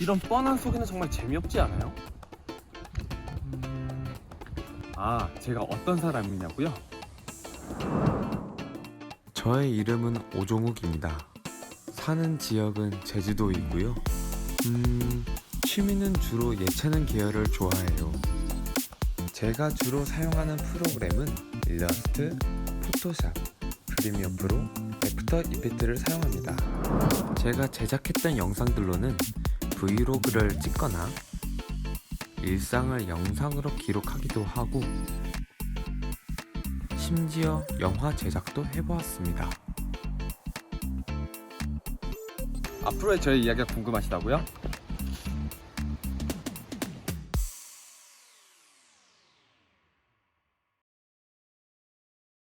이런 뻔한 소개는 정말 재미없지 않아요? 음, 아, 제가 어떤 사람이냐고요? 저의 이름은 오종욱입니다. 사는 지역은 제주도이고요. 음, 취미는 주로 예체능 계열을 좋아해요. 제가 주로 사용하는 프로그램은 일러스트, 포토샵, 프리미어 프로, 애프터 이펙트를 사용합니다. 제가 제작했던 영상들로는 브이로그를 찍거나 일상을 영상으로 기록하기도 하고 심지어 영화 제작도 해보았습니다. 앞으로의 저의 이야기가 궁금하시다고요?